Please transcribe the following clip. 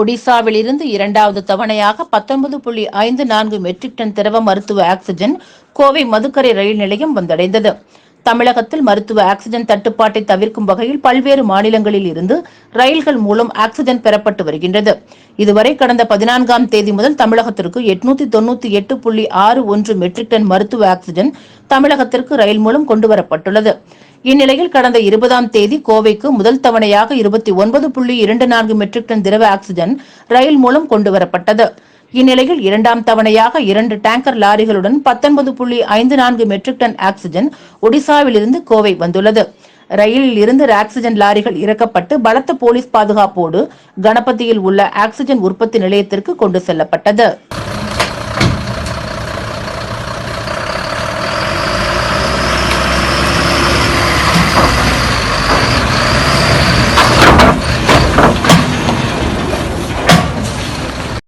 ஒடிசாவிலிருந்து இரண்டாவது தவணையாக பத்தொன்பது புள்ளி ஐந்து நான்கு மெட்ரிக் டன் திரவ மருத்துவ ஆக்சிஜன் கோவை மதுக்கரை ரயில் நிலையம் வந்தடைந்தது. தமிழகத்தில் மருத்துவ ஆக்சிஜன் தட்டுப்பாட்டை தவிர்க்கும் வகையில் பல்வேறு மாநிலங்களில் இருந்து ரயில்கள் மூலம் ஆக்சிஜன் பெறப்பட்டு வருகின்றது. இதுவரை கடந்த பதினான்காம் தேதி முதல் தமிழகத்திற்கு எட்நூத்தி தொண்ணூத்தி எட்டு புள்ளி ஆறு ஒன்று மெட்ரிக் டன் மருத்துவ ஆக்சிஜன் தமிழகத்திற்கு ரயில் மூலம் கொண்டுவரப்பட்டுள்ளது இந்நிலையில் கடந்த இருபதாம் தேதி கோவைக்கு முதல் தவணையாக இருபத்தி ஒன்பது புள்ளி இரண்டு நான்கு மெட்ரிக் டன் திரவ ஆக்சிஜன் ரயில் மூலம் கொண்டுவரப்பட்டது. இந்நிலையில் இரண்டாம் தவணையாக இரண்டு டேங்கர் லாரிகளுடன் பத்தொன்பது புள்ளி ஐந்து நான்கு மெட்ரிக் டன் ஆக்சிஜன் ஒடிசாவிலிருந்து கோவை வந்துள்ளது. ரயிலில் இருந்து ஆக்சிஜன் லாரிகள் இறக்கப்பட்டு பலத்த போலீஸ் பாதுகாப்போடு கணபதியில் உள்ள ஆக்சிஜன் உற்பத்தி நிலையத்திற்கு கொண்டு செல்லப்பட்டது.